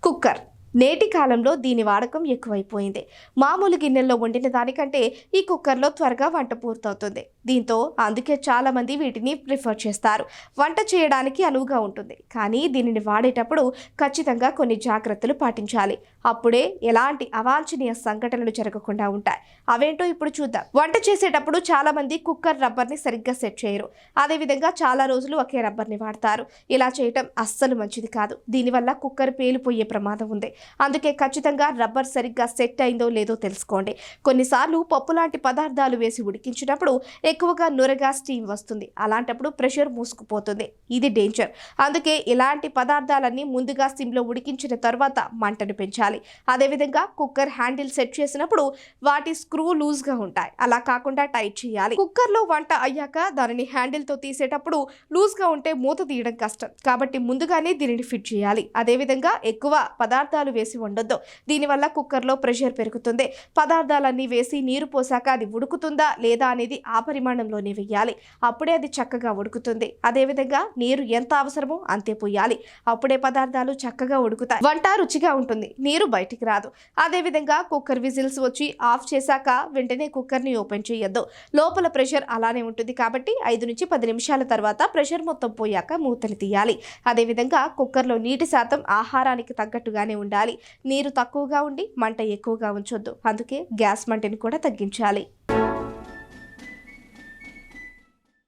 cooker. నేటి కాలంలో దీని వాడకం ఎక్కువైపోయింది. మామూలు గిన్నెల్లో వండిన దానికంటే ఈ కుక్కర్లో త్వరగా వంట పూర్తవుతుంది. దీంతో అందుకే చాలామంది వీటిని ప్రిఫర్ చేస్తారు. వంట చేయడానికి అనువుగా ఉంటుంది. కానీ దీనిని వాడేటప్పుడు ఖచ్చితంగా కొన్ని జాగ్రత్తలు పాటించాలి. అప్పుడే ఎలాంటి అవాంఛనీయ సంఘటనలు జరగకుండా ఉంటాయి. అవేంటో ఇప్పుడు చూద్దాం. వంట చేసేటప్పుడు చాలామంది కుక్కర్ రబ్బర్ని సరిగ్గా సెట్ చేయరు. అదేవిధంగా చాలా రోజులు ఒకే రబ్బర్ని వాడతారు. ఇలా చేయటం అస్సలు మంచిది కాదు. దీనివల్ల కుక్కర్ పేలిపోయే ప్రమాదం ఉంది. అందుకే ఖచ్చితంగా రబ్బర్ సరిగ్గా సెట్ అయిందో లేదో తెలుసుకోండి. కొన్నిసార్లు పప్పు లాంటి పదార్థాలు వేసి ఉడికించినప్పుడు ఎక్కువగా నురగా స్టీమ్ వస్తుంది. అలాంటప్పుడు ప్రెషర్ మూసుకుపోతుంది. ఇది డేంజర్. అందుకే ఇలాంటి పదార్థాలన్నీ ముందుగా స్టీమ్లో ఉడికించిన తర్వాత మంటను పెంచాలి. అదేవిధంగా కుక్కర్ హ్యాండిల్ సెట్ చేసినప్పుడు వాటి స్క్రూ లూజ్గా ఉంటాయి. అలా కాకుండా టైట్ చేయాలి. కుక్కర్లో వంట అయ్యాక దానిని హ్యాండిల్తో తీసేటప్పుడు లూజ్గా ఉంటే మూత తీయడం కష్టం. కాబట్టి ముందుగానే దీనిని ఫిట్ చేయాలి. అదేవిధంగా ఎక్కువ పదార్థాలు వేసి ఉండొద్దు. దీనివల్ల కుక్కర్లో ప్రెషర్ పెరుగుతుంది. పదార్థాలన్నీ వేసి నీరు పోసాక అది ఉడుకుతుందా లేదా అనేది ఆ పరిమాణంలోనే వేయాలి. అప్పుడే అది చక్కగా ఉడుకుతుంది. అదేవిధంగా నీరు ఎంత అవసరమో అంతే పోయాలి. అప్పుడే పదార్థాలు చక్కగా ఉడుకుతాయి. వంట రుచిగా ఉంటుంది. నీరు బయటికి రాదు. అదేవిధంగా కుక్కర్ విజిల్స్ వచ్చి ఆఫ్ చేశాక వెంటనే కుక్కర్ని ఓపెన్ చేయొద్దు. లోపల ప్రెషర్ అలానే ఉంటుంది కాబట్టి ఐదు నుంచి పది నిమిషాల తర్వాత ప్రెషర్ మొత్తం పోయాక మూతలు తీయాలి. అదేవిధంగా కుక్కర్లో నీటి శాతం ఆహారానికి తగ్గట్టుగానే ఉండాలి. ఉండాలి. నీరు తక్కువగా ఉండి మంట ఎక్కువగా ఉంచొద్దు. అందుకే గ్యాస్ మంటని కూడా తగ్గించాలి.